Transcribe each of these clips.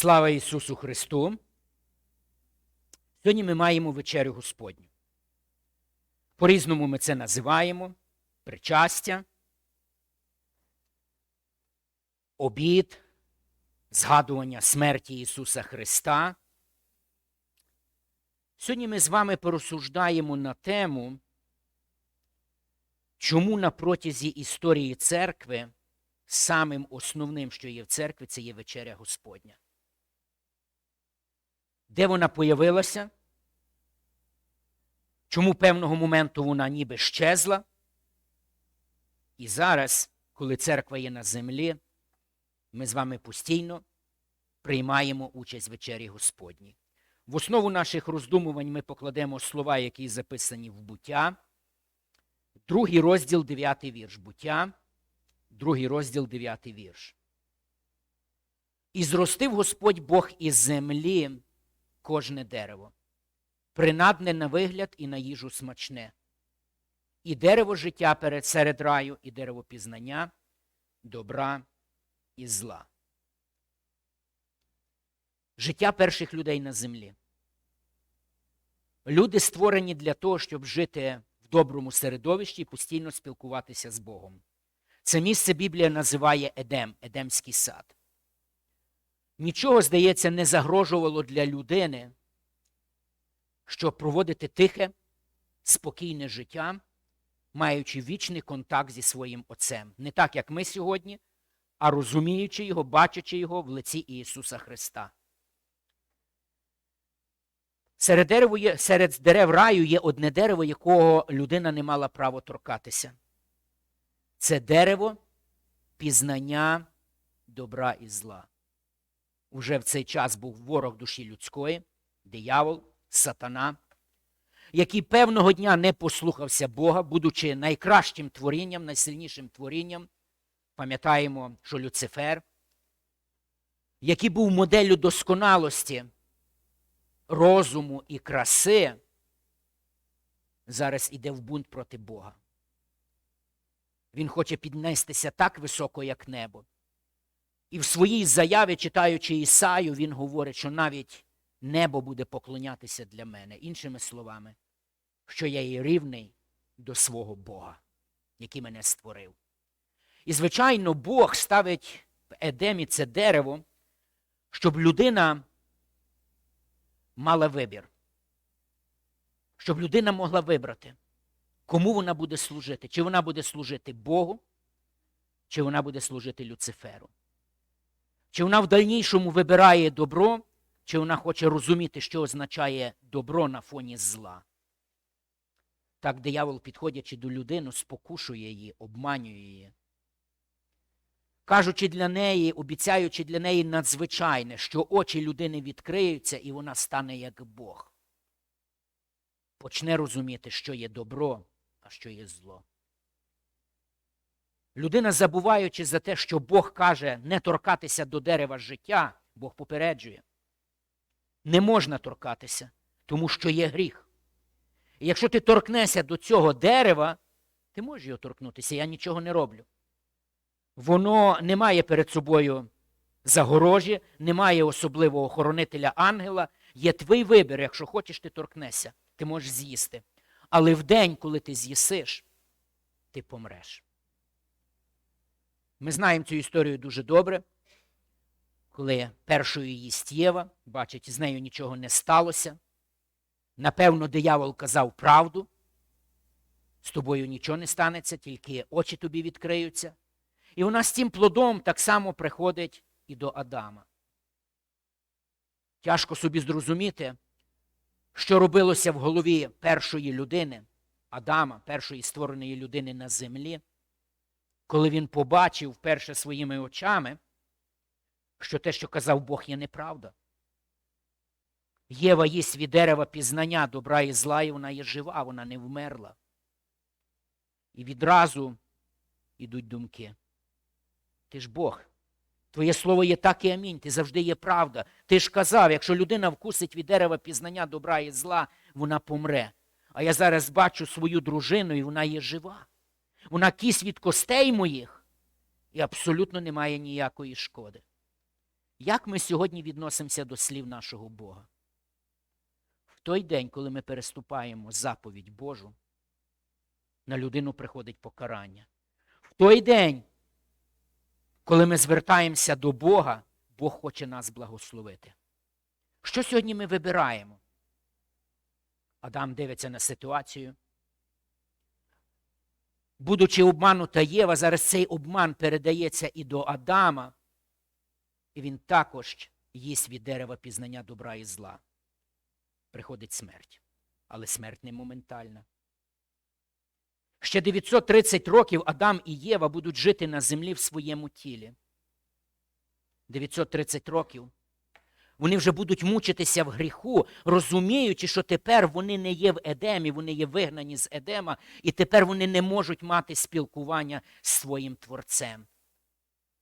Слава Ісусу Христу! Сьогодні ми маємо вечерю Господню. По-різному ми це називаємо причастя, обід, згадування смерті Ісуса Христа. Сьогодні ми з вами порозсуждаємо на тему, чому на протязі історії церкви самим основним, що є в церкві, це є вечеря Господня. Де вона появилася? Чому певного моменту вона ніби щезла? І зараз, коли церква є на землі, ми з вами постійно приймаємо участь в вечері Господній. В основу наших роздумувань ми покладемо слова, які записані в буття. Другий розділ, дев'ятий вірш. Буття, другий розділ, дев'ятий вірш. І зростив Господь Бог із землі кожне дерево, принадне на вигляд і на їжу смачне, і дерево життя перед серед раю, і дерево пізнання, добра і зла. Життя перших людей на землі. Люди створені для того, щоб жити в доброму середовищі і постійно спілкуватися з Богом. Це місце Біблія називає Едем, Едемський сад. Нічого, здається, не загрожувало для людини, щоб проводити тихе, спокійне життя, маючи вічний контакт зі своїм Отцем. Не так, як ми сьогодні, а розуміючи його, бачачи його в лиці Ісуса Христа. Серед, дерево є, серед дерев раю є одне дерево, якого людина не мала права торкатися. Це дерево пізнання добра і зла. Уже в цей час був ворог душі людської, диявол, сатана, який певного дня не послухався Бога, будучи найкращим творінням, найсильнішим творінням. Пам'ятаємо, що Люцифер, який був моделлю досконалості, розуму і краси, зараз іде в бунт проти Бога. Він хоче піднестися так високо, як небо. І в своїй заяві, читаючи Ісаю, він говорить, що навіть небо буде поклонятися для мене. Іншими словами, що я є рівний до свого Бога, який мене створив. І, звичайно, Бог ставить в Едемі це дерево, щоб людина мала вибір. Щоб людина могла вибрати, кому вона буде служити. Чи вона буде служити Богу, чи вона буде служити Люциферу. Чи вона в дальнішому вибирає добро, чи вона хоче розуміти, що означає добро на фоні зла. Так диявол, підходячи до людини, спокушує її, обманює її. Кажучи для неї, обіцяючи для неї надзвичайне, що очі людини відкриються і вона стане як Бог. Почне розуміти, що є добро, а що є зло. Людина, забуваючи за те, що Бог каже не торкатися до дерева життя, Бог попереджує. Не можна торкатися, тому що є гріх. І якщо ти торкнешся до цього дерева, ти можеш його торкнутися, я нічого не роблю. Воно не має перед собою загорожі, не має особливого охоронителя ангела. Є твій вибір, якщо хочеш, ти торкнешся, ти можеш з'їсти. Але в день, коли ти з'їсиш, ти помреш. Ми знаємо цю історію дуже добре, коли першою їсть Єва, бачить, з нею нічого не сталося. Напевно, диявол казав правду. З тобою нічого не станеться, тільки очі тобі відкриються. І вона з цим плодом так само приходить і до Адама. Тяжко собі зрозуміти, що робилося в голові першої людини, Адама, першої створеної людини на землі, коли він побачив вперше своїми очами, що те, що казав Бог, є неправда. Єва їсть від дерева пізнання добра і зла, і вона є жива, вона не вмерла. І відразу йдуть думки. Ти ж Бог. Твоє слово є так і амінь, ти завжди є правда. Ти ж казав, якщо людина вкусить від дерева пізнання добра і зла, вона помре. А я зараз бачу свою дружину, і вона є жива. Вона кість від костей моїх і абсолютно не має ніякої шкоди. Як ми сьогодні відносимося до слів нашого Бога? В той день, коли ми переступаємо заповідь Божу, на людину приходить покарання. В той день, коли ми звертаємося до Бога, Бог хоче нас благословити. Що сьогодні ми вибираємо? Адам дивиться на ситуацію. Будучи обманута Єва, зараз цей обман передається і до Адама, і він також їсть від дерева пізнання добра і зла. Приходить смерть, але смерть не моментальна. Ще 930 років Адам і Єва будуть жити на землі в своєму тілі. 930 років. Вони вже будуть мучитися в гріху, розуміючи, що тепер вони не є в Едемі, вони є вигнані з Едема, і тепер вони не можуть мати спілкування з своїм Творцем.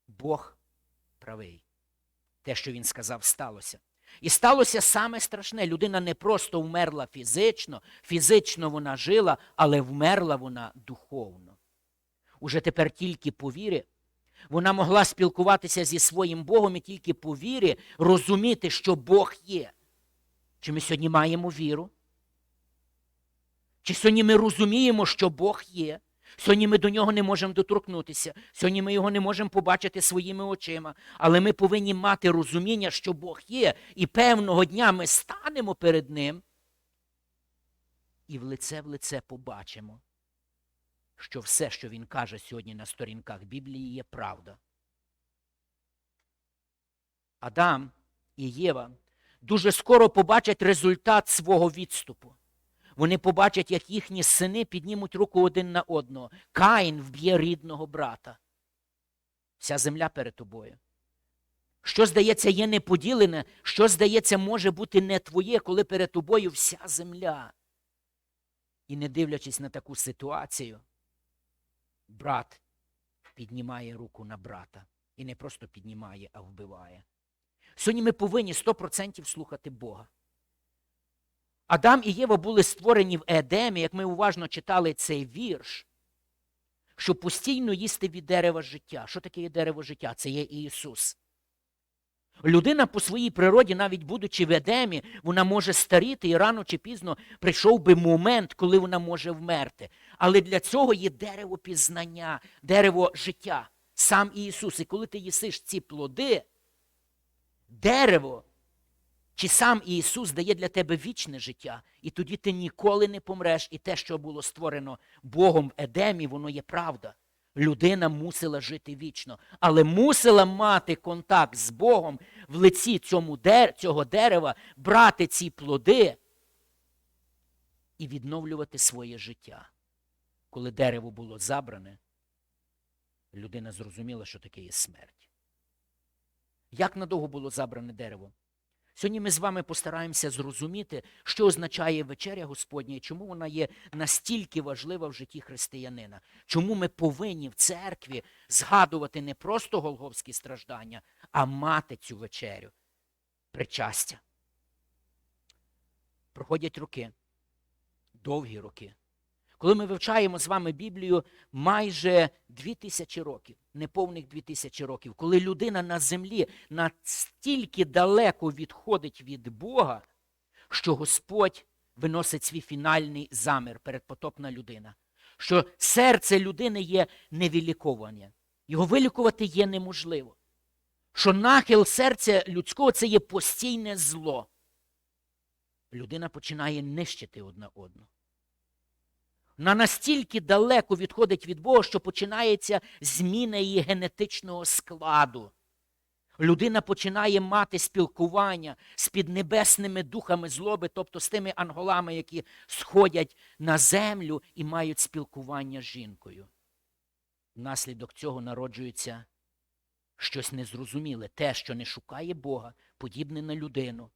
Бог правий. Те, що він сказав, сталося. І сталося саме страшне. Людина не просто вмерла фізично, фізично вона жила, але вмерла вона духовно. Уже тепер тільки по вірі вона могла спілкуватися зі своїм Богом і тільки по вірі розуміти, що Бог є. Чи ми сьогодні маємо віру? Чи сьогодні ми розуміємо, що Бог є? Сьогодні ми до нього не можемо доторкнутися, сьогодні ми його не можемо побачити своїми очима, але ми повинні мати розуміння, що Бог є, і певного дня ми станемо перед Ним і в лице в лице побачимо, що все, що він каже сьогодні на сторінках Біблії, є правда. Адам і Єва дуже скоро побачать результат свого відступу. Вони побачать, як їхні сини піднімуть руку один на одного. Каїн вб'є рідного брата. Вся земля перед тобою. Що, здається, є неподілене, що, здається, може бути не твоє, коли перед тобою вся земля. І не дивлячись на таку ситуацію, брат піднімає руку на брата. І не просто піднімає, а вбиває. Сьогодні ми повинні 100% слухати Бога. Адам і Єва були створені в Едемі, як ми уважно читали цей вірш, щоб постійно їсти від дерева життя. Що таке є дерево життя? Це є Ісус. Людина по своїй природі, навіть будучи в Едемі, вона може старіти і рано чи пізно прийшов би момент, коли вона може вмерти. Але для цього є дерево пізнання, дерево життя, сам Ісус. І коли ти їсиш ці плоди, дерево чи сам Ісус дає для тебе вічне життя, і тоді ти ніколи не помреш, і те, що було створено Богом в Едемі, воно є правда. Людина мусила жити вічно, але мусила мати контакт з Богом в лиці цьому дер... цього дерева, брати ці плоди і відновлювати своє життя. Коли дерево було забране, людина зрозуміла, що таке є смерть. Як надовго було забране дерево? Сьогодні ми з вами постараємося зрозуміти, що означає вечеря Господня і чому вона є настільки важлива в житті християнина. Чому ми повинні в церкві згадувати не просто голговські страждання, а мати цю вечерю, причастя. Проходять роки, довгі роки. Коли ми вивчаємо з вами Біблію майже дві тисячі років, неповних дві тисячі років, коли людина на землі настільки далеко відходить від Бога, що Господь виносить свій фінальний замір передпотопна людина, що серце людини є невіліковане, його вилікувати є неможливо, що нахил серця людського це є постійне зло. Людина починає нищити одна одну на настільки далеко відходить від Бога, що починається зміна її генетичного складу. Людина починає мати спілкування з піднебесними духами злоби, тобто з тими анголами, які сходять на землю і мають спілкування з жінкою. Внаслідок цього народжується щось незрозуміле, те, що не шукає Бога, подібне на людину.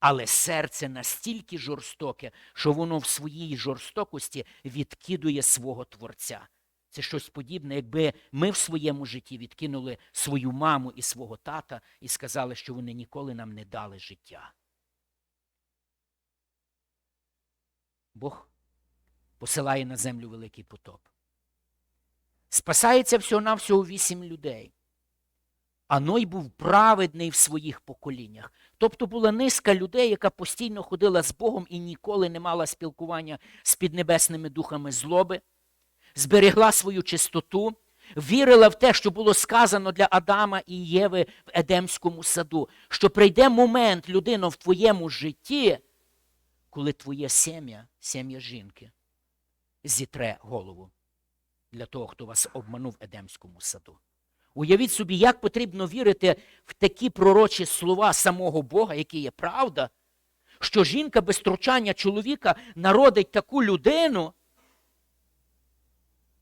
Але серце настільки жорстоке, що воно в своїй жорстокості відкидує свого Творця. Це щось подібне, якби ми в своєму житті відкинули свою маму і свого тата і сказали, що вони ніколи нам не дали життя. Бог посилає на землю великий потоп. Спасається всього-навсього вісім людей. А Ной був праведний в своїх поколіннях. Тобто була низка людей, яка постійно ходила з Богом і ніколи не мала спілкування з піднебесними духами злоби, зберегла свою чистоту, вірила в те, що було сказано для Адама і Єви в Едемському саду, що прийде момент, людино, в твоєму житті, коли твоє сім'я, сім'я жінки, зітре голову для того, хто вас обманув в Едемському саду. Уявіть собі, як потрібно вірити в такі пророчі слова самого Бога, які є правда, що жінка без втручання чоловіка народить таку людину,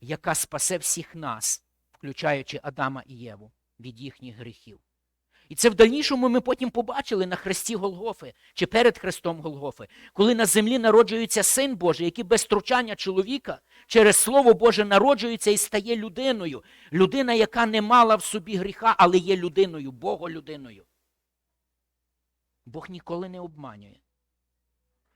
яка спасе всіх нас, включаючи Адама і Єву, від їхніх гріхів. І це в дальнішому ми потім побачили на хресті Голгофи чи перед хрестом Голгофи, коли на землі народжується син Божий, який без втручання чоловіка через Слово Боже народжується і стає людиною. Людина, яка не мала в собі гріха, але є людиною, Боголюдиною. Бог ніколи не обманює.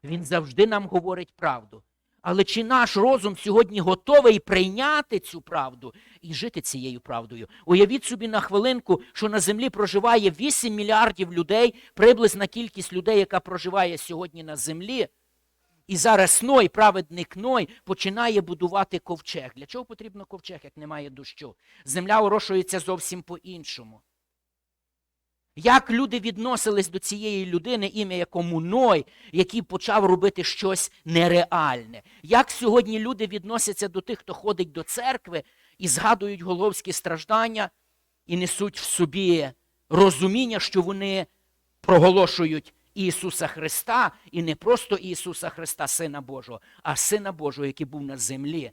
Він завжди нам говорить правду. Але чи наш розум сьогодні готовий прийняти цю правду і жити цією правдою? Уявіть собі на хвилинку, що на землі проживає 8 мільярдів людей, приблизна кількість людей, яка проживає сьогодні на землі. І зараз Ной, праведник Ной, починає будувати ковчег. Для чого потрібно ковчег, як немає дощу? Земля орошується зовсім по-іншому. Як люди відносились до цієї людини, ім'я якому Ной, який почав робити щось нереальне? Як сьогодні люди відносяться до тих, хто ходить до церкви і згадують головські страждання і несуть в собі розуміння, що вони проголошують Ісуса Христа, і не просто Ісуса Христа, Сина Божого, а Сина Божого, який був на землі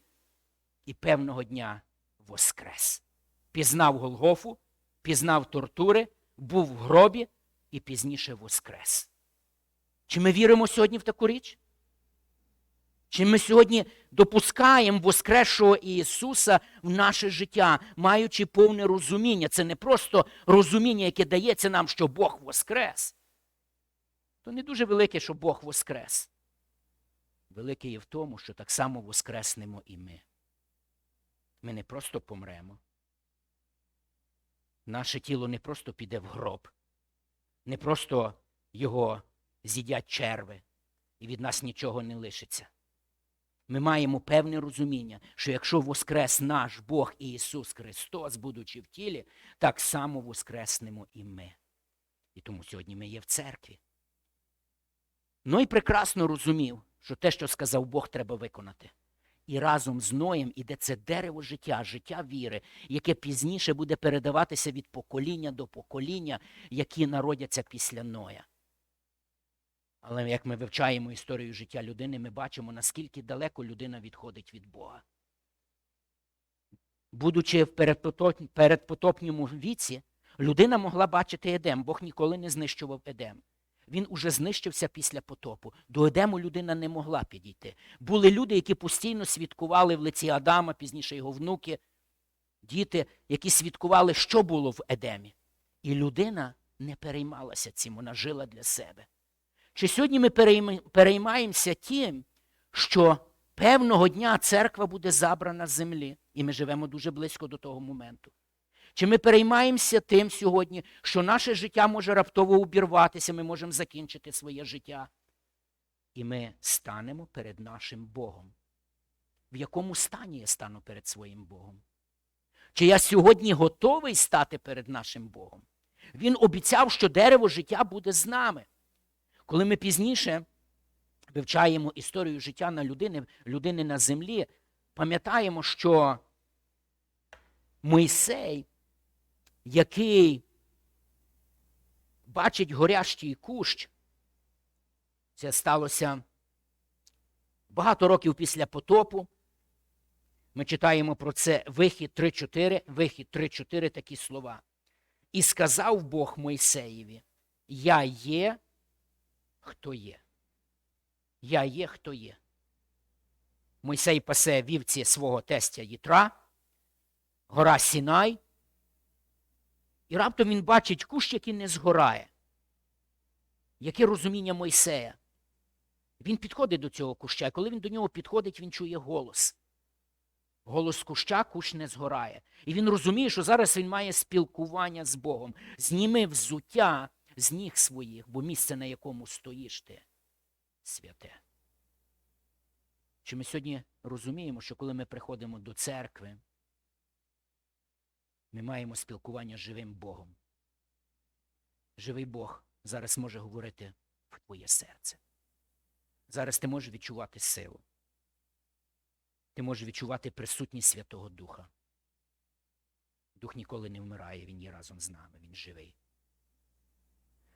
і певного дня воскрес. Пізнав Голгофу, пізнав тортури, був в гробі і пізніше воскрес. Чи ми віримо сьогодні в таку річ? Чи ми сьогодні допускаємо Воскресшого Ісуса в наше життя, маючи повне розуміння? Це не просто розуміння, яке дається нам, що Бог воскрес. То не дуже велике, що Бог воскрес. Велике є в тому, що так само воскреснемо і ми. Ми не просто помремо. Наше тіло не просто піде в гроб, не просто його з'їдять черви, і від нас нічого не лишиться. Ми маємо певне розуміння, що якщо воскрес наш Бог і Ісус Христос, будучи в тілі, так само воскреснемо і ми. І тому сьогодні ми є в церкві. Ной прекрасно розумів, що те, що сказав Бог, треба виконати. І разом з Ноєм іде це дерево життя, життя віри, яке пізніше буде передаватися від покоління до покоління, які народяться після Ноя. Але як ми вивчаємо історію життя людини, ми бачимо, наскільки далеко людина відходить від Бога. Будучи в передпотоп- передпотопньому віці, людина могла бачити Едем. Бог ніколи не знищував Едем. Він уже знищився після потопу. До Едему людина не могла підійти. Були люди, які постійно свідкували в лиці Адама, пізніше його внуки, діти, які свідкували, що було в Едемі. І людина не переймалася цим, вона жила для себе. Чи сьогодні ми переймаємося тим, що певного дня церква буде забрана з землі, і ми живемо дуже близько до того моменту? Чи ми переймаємося тим сьогодні, що наше життя може раптово обірватися, ми можемо закінчити своє життя? І ми станемо перед нашим Богом. В якому стані я стану перед своїм Богом? Чи я сьогодні готовий стати перед нашим Богом? Він обіцяв, що дерево життя буде з нами. Коли ми пізніше вивчаємо історію життя на людини, людини на землі, пам'ятаємо, що Мойсей, який бачить горящий кущ, це сталося багато років після потопу. Ми читаємо про це вихід 3.4, вихід 3.4 такі слова. І сказав Бог Мойсеєві: Я є, хто є. Я є, хто є. Мойсей пасе вівці свого тестя Єтра, гора Сінай. І раптом він бачить кущ, який не згорає. Яке розуміння Мойсея? Він підходить до цього куща, і коли він до нього підходить, він чує голос. Голос куща кущ не згорає. І він розуміє, що зараз він має спілкування з Богом. Зніми взуття з ніг своїх, бо місце, на якому стоїш ти, святе. Чи ми сьогодні розуміємо, що коли ми приходимо до церкви, ми маємо спілкування з живим Богом. Живий Бог зараз може говорити в твоє серце. Зараз ти можеш відчувати силу. Ти можеш відчувати присутність Святого Духа. Дух ніколи не вмирає, він є разом з нами, він живий.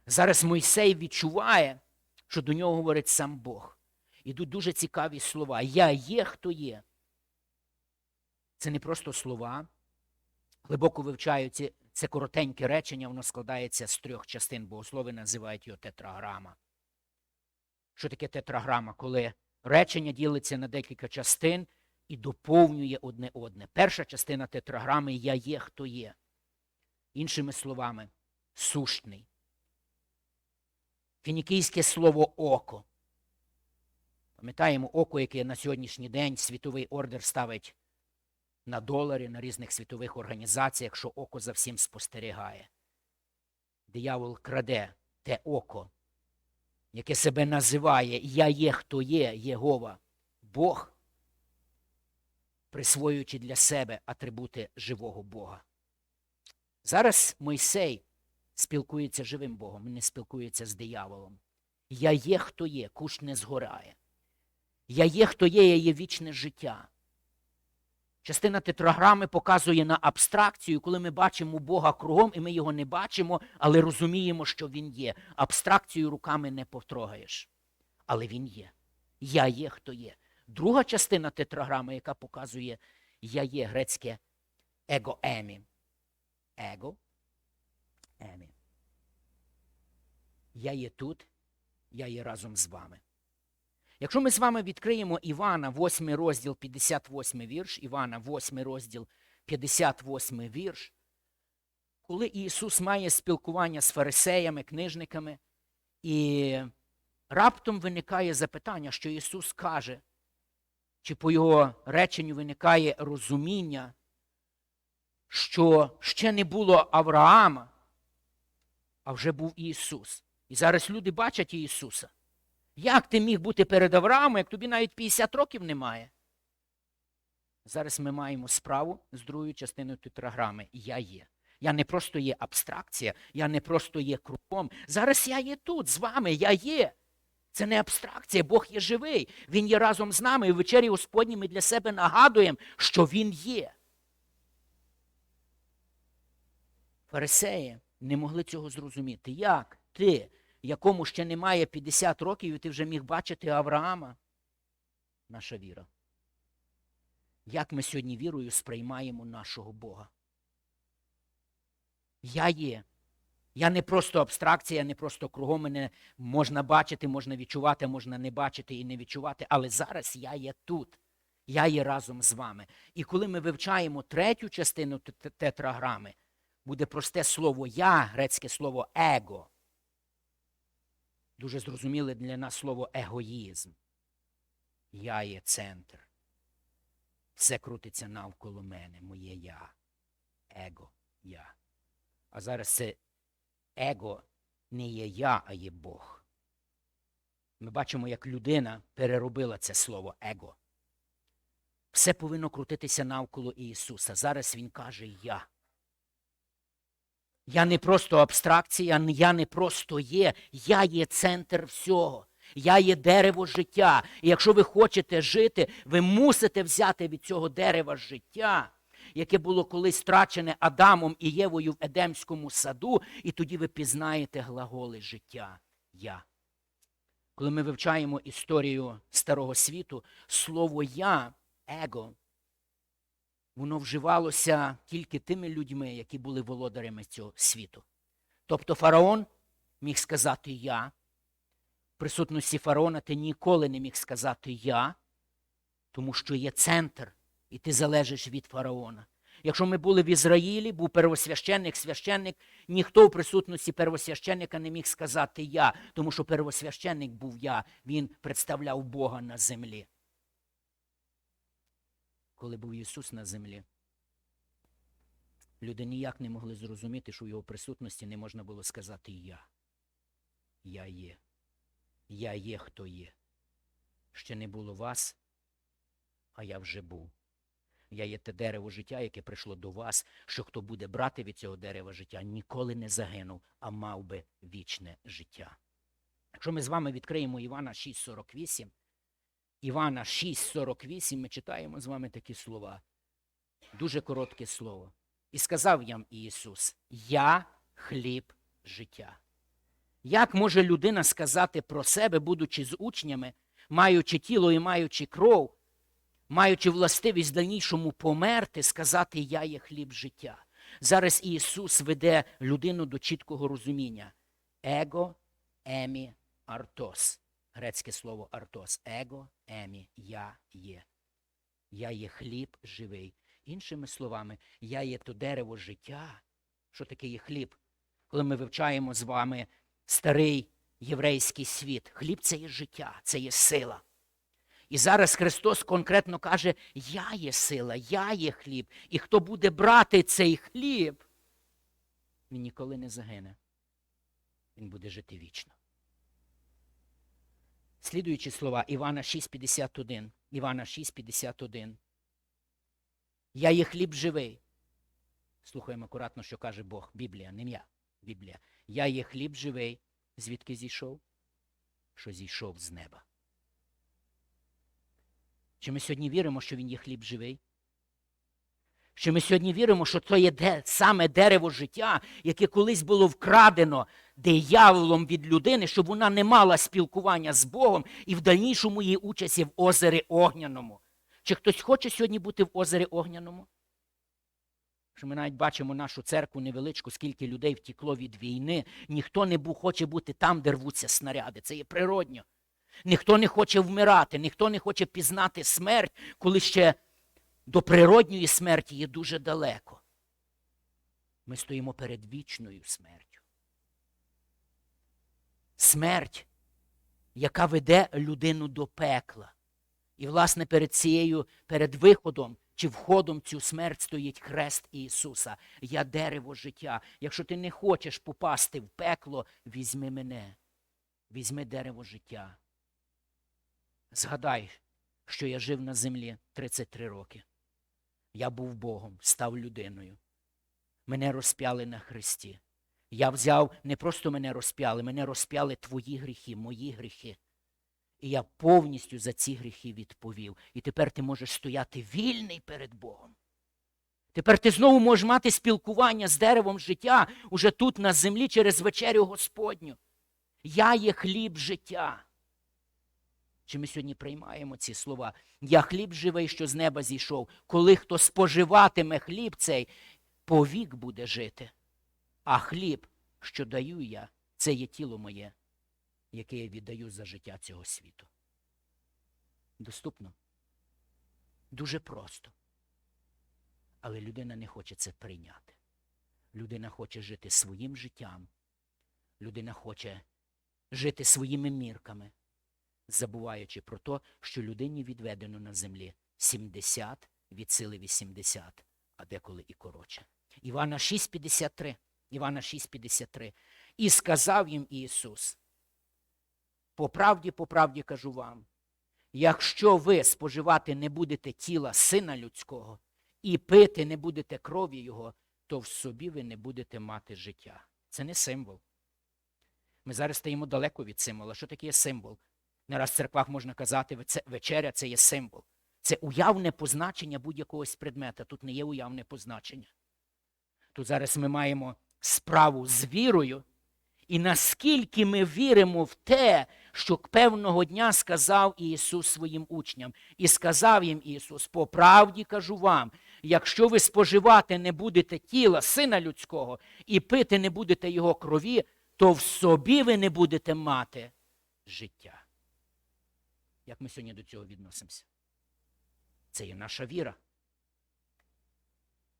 Зараз Мойсей відчуває, що до нього говорить сам Бог. Ідуть дуже цікаві слова. Я є, хто є. Це не просто слова. Глибоко вивчаються це коротеньке речення, воно складається з трьох частин. Богослови називають його тетраграма. Що таке тетраграма? Коли речення ділиться на декілька частин і доповнює одне одне. Перша частина тетраграми Я є, хто є. Іншими словами, сущний. Фінікійське слово око. Пам'ятаємо око, яке на сьогоднішній день світовий ордер ставить на доларі на різних світових організаціях, що око за всім спостерігає. Диявол краде те око, яке себе називає Я є, хто є, Єгова, Бог, присвоюючи для себе атрибути живого Бога. Зараз Мойсей спілкується живим Богом, не спілкується з дияволом. Я є, хто є, куш не згорає. Я є, хто є, я є вічне життя. Частина тетраграми показує на абстракцію, коли ми бачимо Бога кругом, і ми його не бачимо, але розуміємо, що Він є. Абстракцію руками не повтрогаєш. Але Він є. Я є, хто є. Друга частина тетраграми, яка показує Я є грецьке его емі. Его емі. Я є тут, я є разом з вами. Якщо ми з вами відкриємо Івана, 8 розділ, 58 вірш, Івана, 8 розділ, 58 вірш, коли Ісус має спілкування з фарисеями, книжниками, і раптом виникає запитання, що Ісус каже, чи по Його реченню виникає розуміння, що ще не було Авраама, а вже був Ісус. І зараз люди бачать Ісуса. Як ти міг бути перед Авраамом, як тобі навіть 50 років немає? Зараз ми маємо справу з другою частиною тетраграми. Я є. Я не просто є абстракція, я не просто є кругом. Зараз я є тут, з вами, я є. Це не абстракція, Бог є живий. Він є разом з нами. І в вечері Господній ми для себе нагадуємо, що Він є. Фарисеї не могли цього зрозуміти. Як ти? Якому ще немає 50 років, і ти вже міг бачити Авраама. Наша віра. Як ми сьогодні вірою сприймаємо нашого Бога? Я є. Я не просто абстракція, не просто кругом мене можна бачити, можна відчувати, можна не бачити і не відчувати, але зараз я є тут. Я є разом з вами. І коли ми вивчаємо третю частину тетраграми, буде просте слово я, грецьке слово его дуже зрозуміле для нас слово егоїзм. Я є центр. Все крутиться навколо мене, моє я. Его я. А зараз це его не є я, а є Бог. Ми бачимо, як людина переробила це слово его. Все повинно крутитися навколо Ісуса. Зараз Він каже Я. Я не просто абстракція, я не просто є, я є центр всього. Я є дерево життя. І якщо ви хочете жити, ви мусите взяти від цього дерева життя, яке було колись страчене Адамом і Євою в Едемському саду, і тоді ви пізнаєте глаголи життя. Я. Коли ми вивчаємо історію Старого світу, слово я, его, воно вживалося тільки тими людьми, які були володарями цього світу. Тобто фараон міг сказати я. В присутності фараона ти ніколи не міг сказати я, тому що є центр, і ти залежиш від фараона. Якщо ми були в Ізраїлі, був первосвященник, священник, ніхто в присутності первосвященника не міг сказати я, тому що первосвященник був я, він представляв Бога на землі. Коли був Ісус на землі, люди ніяк не могли зрозуміти, що в його присутності не можна було сказати Я. Я є. Я є, хто є. Ще не було вас, а я вже був. Я є те дерево життя, яке прийшло до вас, що хто буде брати від цього дерева життя, ніколи не загинув, а мав би вічне життя. Якщо ми з вами відкриємо Івана 6,48, Івана 6,48, ми читаємо з вами такі слова. Дуже коротке слово. І сказав їм Ісус: Я хліб життя. Як може людина сказати про себе, будучи з учнями, маючи тіло і маючи кров, маючи властивість дальнішому померти, сказати Я є хліб життя? Зараз Ісус веде людину до чіткого розуміння. Его, емі, артос. Грецьке слово артос. Его, емі, я є. Я є хліб живий. Іншими словами, я є то дерево життя. Що таке є хліб? Коли ми вивчаємо з вами старий єврейський світ, хліб це є життя, це є сила. І зараз Христос конкретно каже: Я є сила, я є хліб. І хто буде брати цей хліб, він ніколи не загине. Він буде жити вічно. Слідуючі слова Івана 6,51. Івана 6,51. Я є хліб живий. Слухаємо акуратно, що каже Бог. Біблія, не я. Біблія. Я є хліб живий. Звідки зійшов? Що зійшов з неба. Чи ми сьогодні віримо, що він є хліб живий? Що ми сьогодні віримо, що це є де, саме дерево життя, яке колись було вкрадено дияволом від людини, щоб вона не мала спілкування з Богом і в дальнішому її участі в озері Огняному. Чи хтось хоче сьогодні бути в озері Огняному? Що ми навіть бачимо нашу церкву невеличку, скільки людей втікло від війни. Ніхто не бу- хоче бути там, де рвуться снаряди. Це є природньо. Ніхто не хоче вмирати, ніхто не хоче пізнати смерть, коли ще до природньої смерті є дуже далеко. Ми стоїмо перед вічною смертю. Смерть, яка веде людину до пекла. І, власне, перед цією, перед виходом чи входом цю смерть стоїть хрест Ісуса. Я дерево життя. Якщо ти не хочеш попасти в пекло, візьми мене. Візьми дерево життя. Згадай, що я жив на землі 33 роки. Я був Богом, став людиною. Мене розп'яли на хресті. Я взяв, не просто мене розп'яли, мене розп'яли твої гріхи, мої гріхи. І я повністю за ці гріхи відповів. І тепер ти можеш стояти вільний перед Богом. Тепер ти знову можеш мати спілкування з деревом життя уже тут на землі через вечерю Господню. Я є хліб життя. Чи ми сьогодні приймаємо ці слова? Я хліб живий, що з неба зійшов. Коли хто споживатиме хліб цей, повік буде жити. А хліб, що даю я, це є тіло моє, яке я віддаю за життя цього світу. Доступно? Дуже просто. Але людина не хоче це прийняти. Людина хоче жити своїм життям. Людина хоче жити своїми мірками, забуваючи про те, що людині відведено на землі 70 від сили 80, а деколи і коротше. Івана 6,53. Івана 6,53. І сказав їм Ісус, по правді, по правді кажу вам, якщо ви споживати не будете тіла Сина Людського і пити не будете крові Його, то в собі ви не будете мати життя. Це не символ. Ми зараз стоїмо далеко від символа. Що таке символ? Не раз в церквах можна казати, вечеря це є символ. Це уявне позначення будь-якогось предмета. Тут не є уявне позначення. Тут зараз ми маємо справу з вірою, і наскільки ми віримо в те, що певного дня сказав Ісус своїм учням, і сказав їм Ісус, по правді кажу вам, якщо ви споживати не будете тіла Сина Людського і пити не будете Його крові, то в собі ви не будете мати життя. Як ми сьогодні до цього відносимося? Це є наша віра.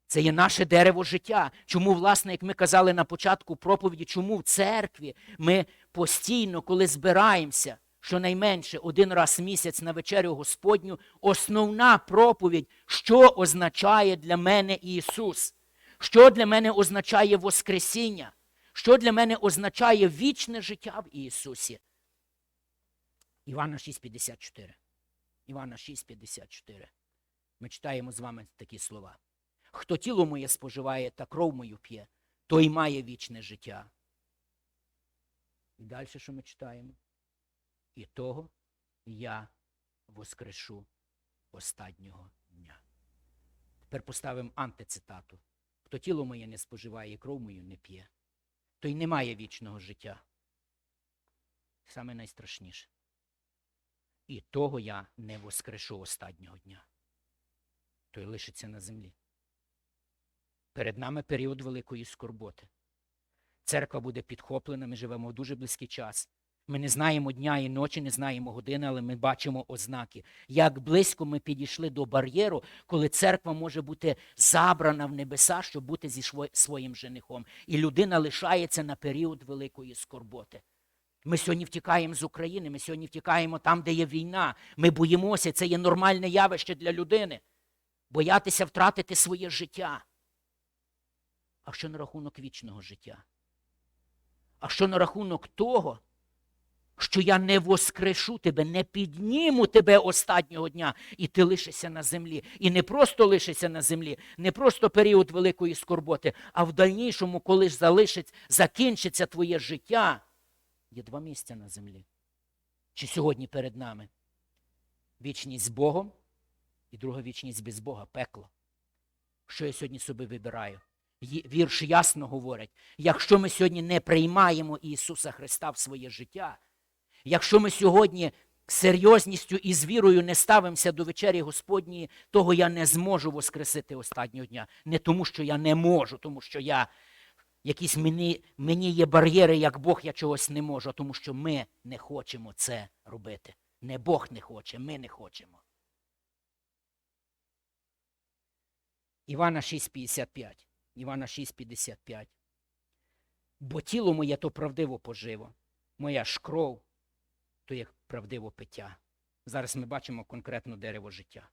Це є наше дерево життя. Чому, власне, як ми казали на початку проповіді, чому в церкві ми постійно, коли збираємося, щонайменше один раз в місяць на вечерю Господню основна проповідь, що означає для мене Ісус, що для мене означає Воскресіння, що для мене означає вічне життя в Ісусі. Івана 6,54. Івана 6,54. Ми читаємо з вами такі слова. Хто тіло моє споживає та кров мою п'є, той має вічне життя. І далі, що ми читаємо? І того я воскрешу останнього дня. Тепер поставимо антицитату. Хто тіло моє не споживає кров мою не п'є, той не має вічного життя. Саме найстрашніше. І того я не воскрешу останнього дня. Той лишиться на землі. Перед нами період великої скорботи. Церква буде підхоплена, ми живемо в дуже близький час. Ми не знаємо дня і ночі, не знаємо години, але ми бачимо ознаки. Як близько ми підійшли до бар'єру, коли церква може бути забрана в небеса, щоб бути зі своїм женихом. І людина лишається на період великої скорботи. Ми сьогодні втікаємо з України, ми сьогодні втікаємо там, де є війна. Ми боїмося, це є нормальне явище для людини. Боятися втратити своє життя. А що на рахунок вічного життя? А що на рахунок того, що я не воскрешу тебе, не підніму тебе останнього дня, і ти лишишся на землі. І не просто лишишся на землі, не просто період великої скорботи, а в дальнішому, коли ж залишиться, закінчиться твоє життя, є два місця на землі. Чи сьогодні перед нами? Вічність з Богом і друга вічність без Бога пекло. Що я сьогодні собі вибираю? Вірш ясно говорить, якщо ми сьогодні не приймаємо Ісуса Христа в своє життя, якщо ми сьогодні серйозністю і з вірою не ставимося до вечері Господньої, того я не зможу воскресити останнього дня. Не тому, що я не можу, тому що я якісь мені, мені є бар'єри, як Бог, я чогось не можу, тому що ми не хочемо це робити. Не Бог не хоче, ми не хочемо. Івана 6,55. Івана 6,55. Бо тіло моє то правдиво поживо, моя ж кров то як правдиво пиття. Зараз ми бачимо конкретно дерево життя.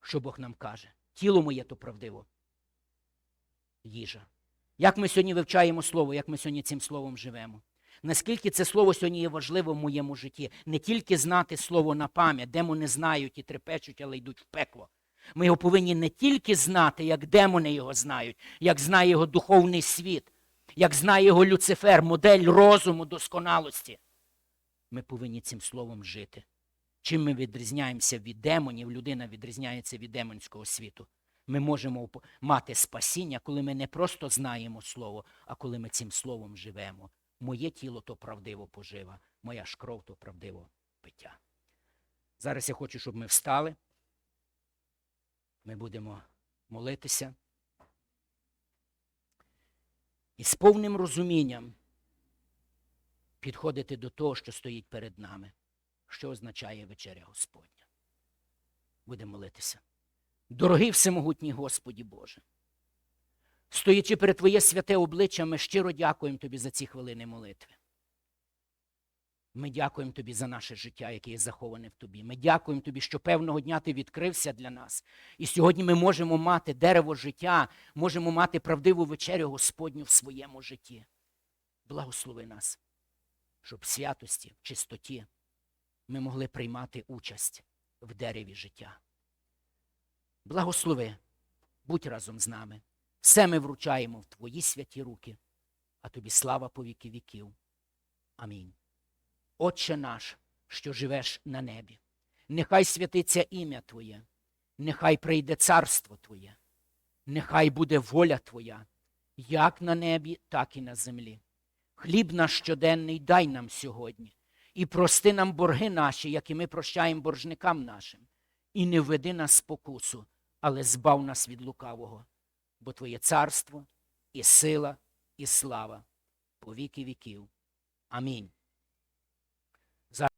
Що Бог нам каже? Тіло моє то правдиво. Їжа. Як ми сьогодні вивчаємо слово, як ми сьогодні цим словом живемо? Наскільки це слово сьогодні є важливо в моєму житті? Не тільки знати слово на пам'ять, демони знають і трепечуть, але йдуть в пекло. Ми його повинні не тільки знати, як демони його знають, як знає його духовний світ, як знає його Люцифер, модель розуму досконалості. Ми повинні цим словом жити. Чим ми відрізняємося від демонів, людина відрізняється від демонського світу. Ми можемо мати спасіння, коли ми не просто знаємо слово, а коли ми цим словом живемо. Моє тіло то правдиво пожива, моя ж кров то правдиво пиття. Зараз я хочу, щоб ми встали. Ми будемо молитися. І з повним розумінням підходити до того, що стоїть перед нами, що означає вечеря Господня. Будемо молитися. Дорогий всемогутній Господі Боже, стоячи перед Твоє святе обличчя, ми щиро дякуємо Тобі за ці хвилини молитви. Ми дякуємо Тобі за наше життя, яке є заховане в Тобі. Ми дякуємо Тобі, що певного дня Ти відкрився для нас. І сьогодні ми можемо мати дерево життя, можемо мати правдиву вечерю Господню в своєму житті. Благослови нас, щоб в святості, в чистоті ми могли приймати участь в дереві життя. Благослови, будь разом з нами. Все ми вручаємо в Твої святі руки, а тобі слава по віки віків. Амінь. Отче наш, що живеш на небі, нехай святиться ім'я Твоє, нехай прийде царство Твоє, нехай буде воля Твоя, як на небі, так і на землі. Хліб наш щоденний дай нам сьогодні, і прости нам борги наші, як і ми прощаємо боржникам нашим. І не введи нас спокусу, але збав нас від лукавого, бо Твоє царство і сила, і слава по віки віків. Амінь.